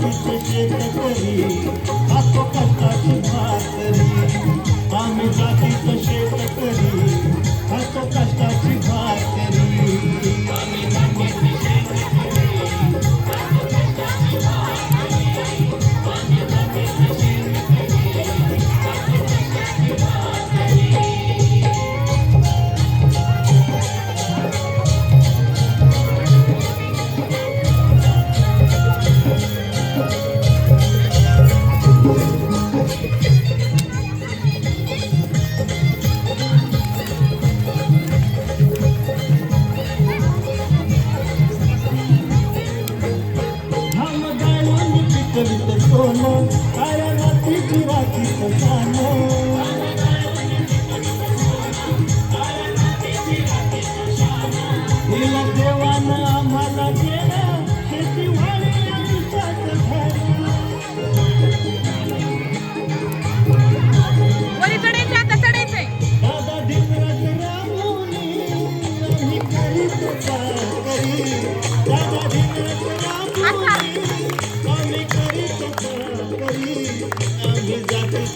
করি।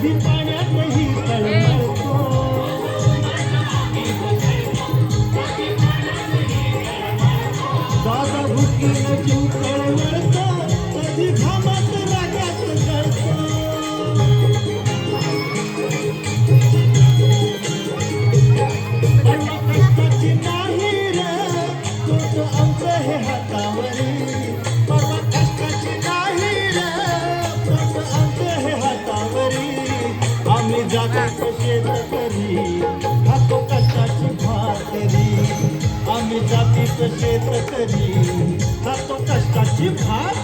vida. भाकरी आम्ही जातीत शेतकरी खातो कष्टाची भात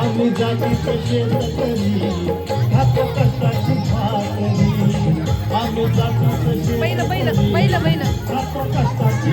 आम्ही जाती कशी हात कष्टाची भाकरी आम्ही जाती कशी हात कष्टाची